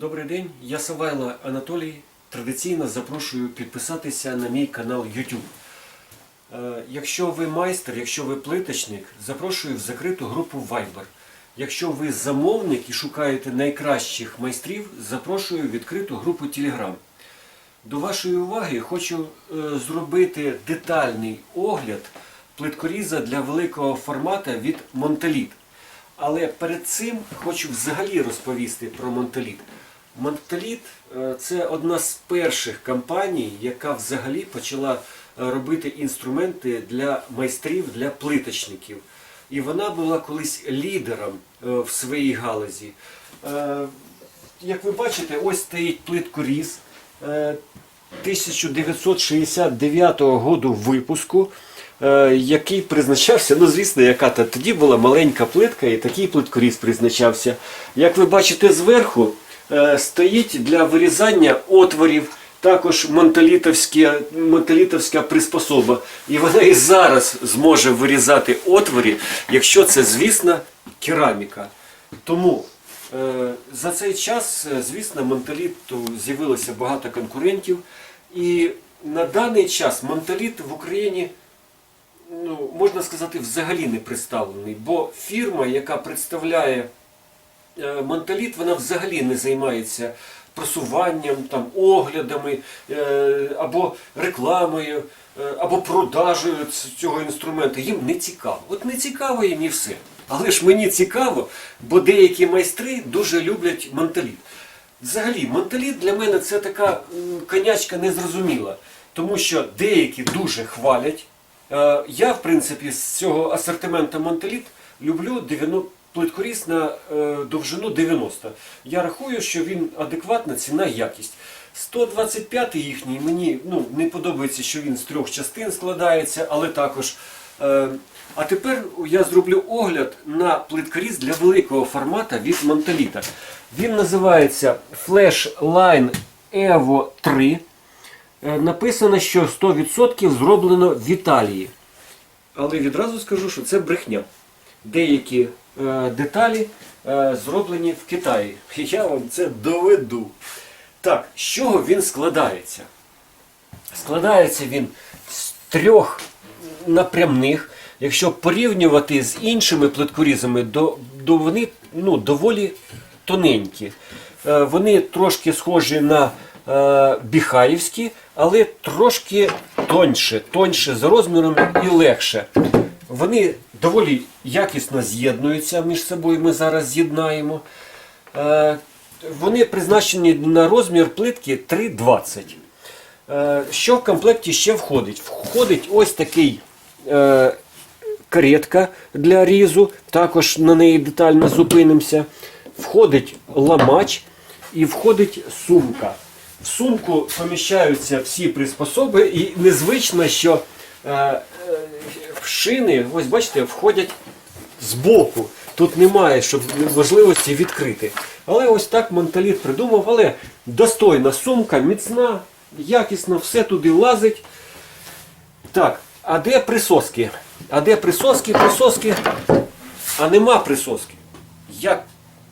Добрий день, я Савайло Анатолій. Традиційно запрошую підписатися на мій канал YouTube. Е, Якщо ви майстер, якщо ви плиточник, запрошую в закриту групу Viber. Якщо ви замовник і шукаєте найкращих майстрів, запрошую в відкриту групу Telegram. До вашої уваги хочу е, зробити детальний огляд плиткоріза для великого формата від Montelit. Але перед цим хочу взагалі розповісти про Монтеліт. Монтеліт е, це одна з перших компаній, яка взагалі почала е, робити інструменти для майстрів, для плиточників. І вона була колись лідером е, в своїй галузі. Як ви бачите, ось стоїть плиткоріз е, 1969 року випуску який призначався, ну звісно, яка то тоді була маленька плитка, і такий плиткоріз призначався. Як ви бачите зверху, стоїть для вирізання отворів. Також монталітовська приспособа. І вона і зараз зможе вирізати отвори, якщо це, звісно, кераміка. Тому е, за цей час, е, звісно, монталіту з'явилося багато конкурентів. І на даний час монталіт в Україні ну, можна сказати, взагалі не представлений. Бо фірма, яка представляє е, Монталіт, вона взагалі не займається просуванням, там, оглядами е, або рекламою, е, або продажею цього інструменту. Їм не цікаво. От не цікаво їм і все. Але ж мені цікаво, бо деякі майстри дуже люблять Монталіт. Взагалі, Монталіт для мене це така конячка незрозуміла, тому що деякі дуже хвалять. Я, в принципі, з цього асортименту Монтеліт люблю 90 плиткоріз на е, довжину 90. Я рахую, що він адекватна ціна якість. 125 їхній мені ну, не подобається, що він з трьох частин складається, але також. е, А тепер я зроблю огляд на плиткоріз для великого формата від Монтеліта. Він називається Flash Line Evo 3. Е, Написано, що 100% зроблено в Італії. Але відразу скажу, що це брехня. Деякі деталі е, зроблені в Китаї. Я вам це доведу. Так, з чого він складається? Складається він з трьох напрямних. Якщо порівнювати з іншими плиткорізами, то, то вони ну, доволі тоненькі. Е, Вони трошки схожі на е, біхаївські, але трошки тоньше, тоньше за розміром і легше. Вони доволі якісно з'єднуються між собою. Ми зараз з'єднаємо. Е, Вони призначені на розмір плитки 3,20. Е, Що в комплекті ще входить? Входить ось такий е, каретка для різу, також на неї детально зупинимося. Входить ламач і входить сумка. В сумку поміщаються всі приспособи, і незвично, що шини, ось бачите, входять збоку. Тут немає, щоб можливості відкрити. Але ось так Монталіт придумав, але достойна сумка, міцна, якісно, все туди лазить. Так, а де присоски? А де присоски, присоски? А нема присоски. Як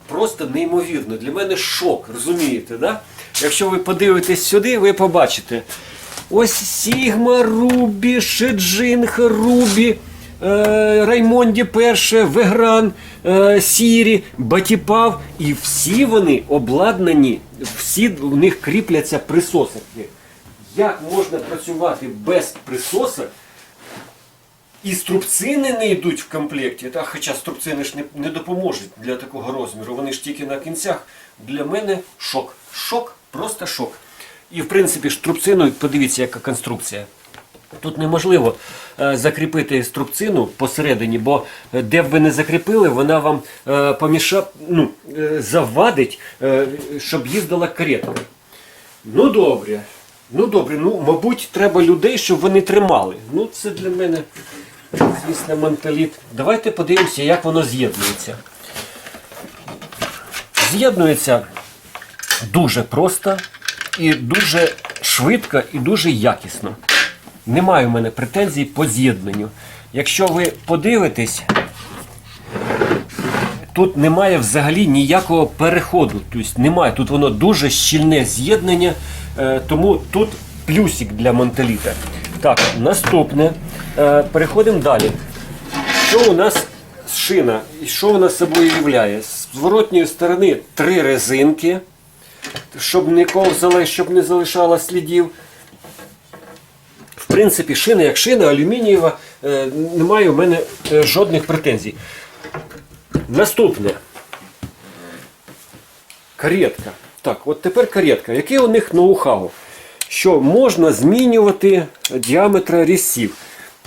просто неймовірно. Для мене шок, розумієте, да? Якщо ви подивитесь сюди, ви побачите. Ось Сігма, Рубі, Шеджинг, Рубі, е, Раймонді перше, Вегран, е, Сірі, Батіпав. І всі вони обладнані, всі в них кріпляться присосики. Як можна працювати без присосок? І струбцини не йдуть в комплекті, та, хоча струбцини ж не, не допоможуть для такого розміру, вони ж тільки на кінцях. Для мене шок. Шок, просто шок. І в принципі струбцину, подивіться, яка конструкція. Тут неможливо е, закріпити струбцину посередині, бо е, де б ви не закріпили, вона вам е, поміша, ну, завадить, щоб їздила карета. Ну добре. Ну добре, ну мабуть, треба людей, щоб вони тримали. Ну це для мене, звісно, менталіт. Давайте подивимося, як воно з'єднується. З'єднується дуже просто і дуже швидко і дуже якісно. Немає в мене претензій по з'єднанню. Якщо ви подивитесь, тут немає взагалі ніякого переходу. Тобто немає. Тут воно дуже щільне з'єднання, е, тому тут плюсик для Монтеліта. Так, наступне. Е, переходимо далі. Що у нас шина? Що вона собою являє? З зворотньої сторони три резинки, щоб не ковзала, щоб не залишала слідів. В принципі, шина як шина, алюмінієва, е, немає у мене е, жодних претензій. Наступне. Каретка. Так, от тепер каретка. Яке у них ноу-хау? Що можна змінювати діаметр різців.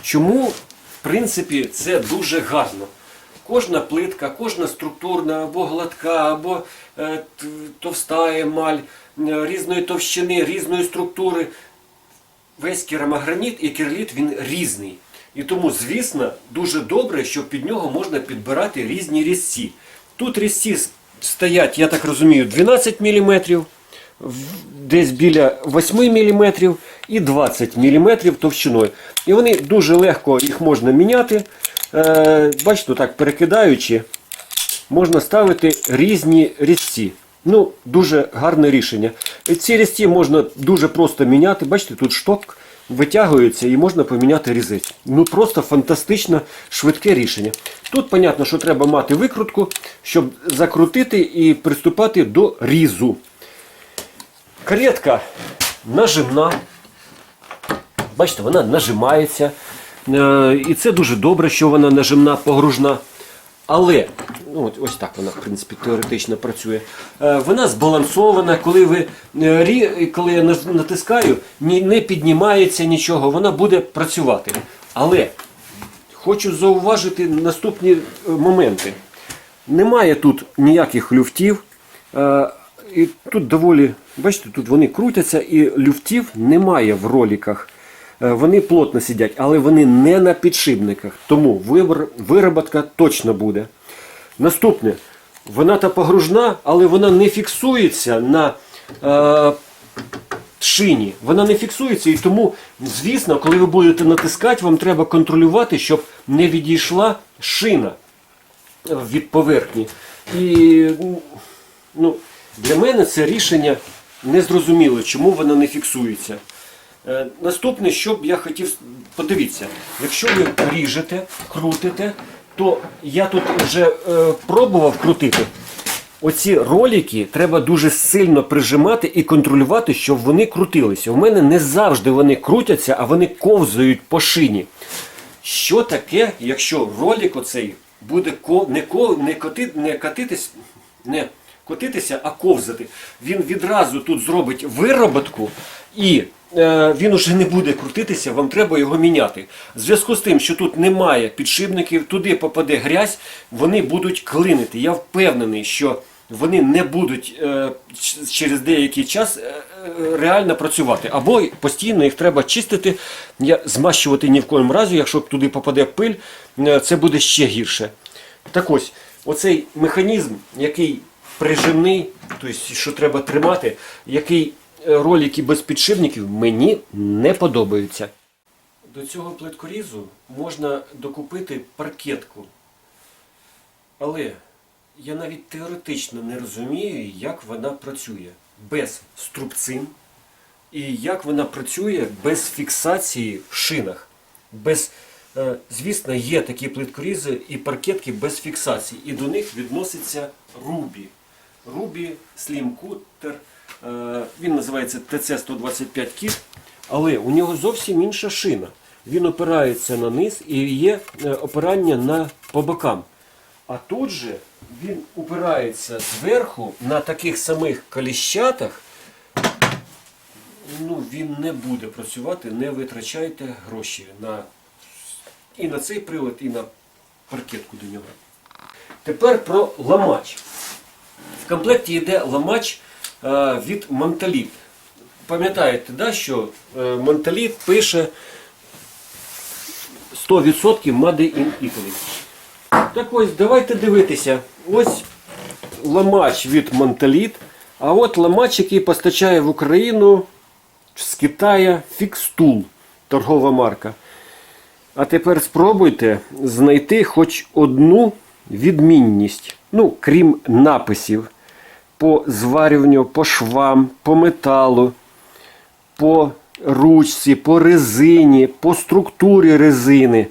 Чому, в принципі, це дуже гарно. Кожна плитка, кожна структурна, або гладка, або товста емаль, е, різної товщини, різної структури. Весь керамограніт і керліт він різний. І тому, звісно, дуже добре, що під нього можна підбирати різні різці. Тут різці стоять, я так розумію, 12 мм, десь біля 8 мм і 20 мм товщиною. І вони дуже легко їх можна міняти. Е, бачите, так перекидаючи, можна ставити різні різці. Ну, дуже гарне рішення. Ці різці можна дуже просто міняти. Бачите, тут шток витягується і можна поміняти різець. Ну просто фантастично швидке рішення. Тут, понятно, що треба мати викрутку, щоб закрутити і приступати до різу. Каретка нажимна. Бачите, вона нажимається. Е, І це дуже добре, що вона нажимна, погружна. Але, ну, ось так вона, в принципі, теоретично працює. Е, Вона збалансована, коли ви е, коли я натискаю, не піднімається нічого, вона буде працювати. Але хочу зауважити наступні е, моменти. Немає тут ніяких люфтів. І тут доволі, бачите, тут вони крутяться, і люфтів немає в роліках. Е, Вони плотно сидять, але вони не на підшипниках. Тому вибор- вироботка точно буде. Наступне. Вона та погружна, але вона не фіксується на е, шині. Вона не фіксується, і тому, звісно, коли ви будете натискати, вам треба контролювати, щоб не відійшла шина від поверхні. І ну, для мене це рішення незрозуміле, чому воно не фіксується. Е, Наступне, що б я хотів, подивіться, якщо ви ріжете, крутите, то я тут вже е, пробував крутити. Оці ролики треба дуже сильно прижимати і контролювати, щоб вони крутилися. У мене не завжди вони крутяться, а вони ковзають по шині. Що таке, якщо ролик оцей буде ко, не, ко, не, коти, не, катитись, не котитися, а ковзати? Він відразу тут зробить вироботку і він уже не буде крутитися, вам треба його міняти. В зв'язку з тим, що тут немає підшипників, туди попаде грязь, вони будуть клинити. Я впевнений, що вони не будуть е, через деякий час е, е, реально працювати. Або постійно їх треба чистити, змащувати ні в коєму разі, якщо туди попаде пиль, е, це буде ще гірше. Так ось, оцей механізм, який прижимний, тобто, що треба тримати, який е, ролики без підшипників, мені не подобаються. До цього плиткорізу можна докупити паркетку. Але я навіть теоретично не розумію, як вона працює без струбцин і як вона працює без фіксації в шинах. Без, е, звісно, є такі плиткорізи і паркетки без фіксації, і до них відноситься Рубі. Рубі е, він називається TC125 Kit, але у нього зовсім інша шина. Він опирається на низ і є е, опирання на, по бокам. А тут же він упирається зверху на таких самих коліщатах. Ну, він не буде працювати, не витрачайте гроші на і на цей прилад, і на паркетку до нього. Тепер про ламач. В комплекті йде ламач е, від Монталіт. Пам'ятаєте, да, що е, Монталіт пише 100% Made in Italy. Так ось, давайте дивитися. Ось ламач від Монталіт. А от ламач, який постачає в Україну з Китая Фікстул, торгова марка. А тепер спробуйте знайти хоч одну відмінність, ну, крім написів, по зварюванню, по швам, по металу, по ручці, по резині, по структурі резини,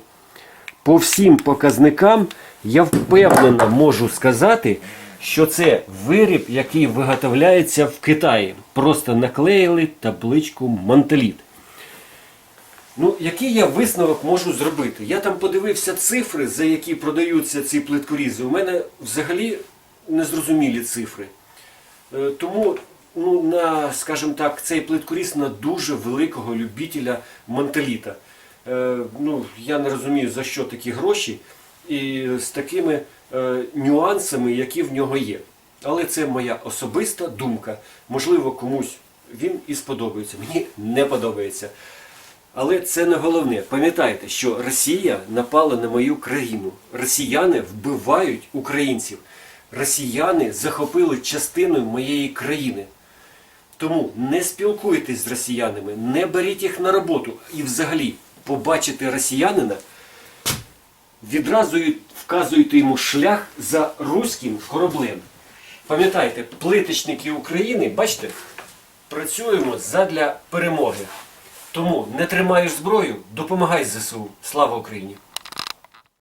по всім показникам, я впевнено можу сказати, що це виріб, який виготовляється в Китаї. Просто наклеїли табличку Монтеліт. Ну, який я висновок можу зробити? Я там подивився цифри, за які продаються ці плиткорізи. У мене взагалі незрозумілі цифри. Е, Тому, ну, на, скажімо так, цей плиткоріз на дуже великого любителя мантеліта. Е, ну, я не розумію, за що такі гроші і з такими е, нюансами, які в нього є. Але це моя особиста думка. Можливо, комусь він і сподобається. Мені не подобається. Але це не головне. Пам'ятайте, що Росія напала на мою країну. Росіяни вбивають українців. Росіяни захопили частину моєї країни. Тому не спілкуйтесь з росіянами, не беріть їх на роботу. І взагалі побачите росіянина, відразу й вказуєте йому шлях за руським кораблем. Пам'ятайте, плиточники України, бачите, працюємо задля перемоги. Тому не тримаєш зброю, допомагай ЗСУ. Слава Україні!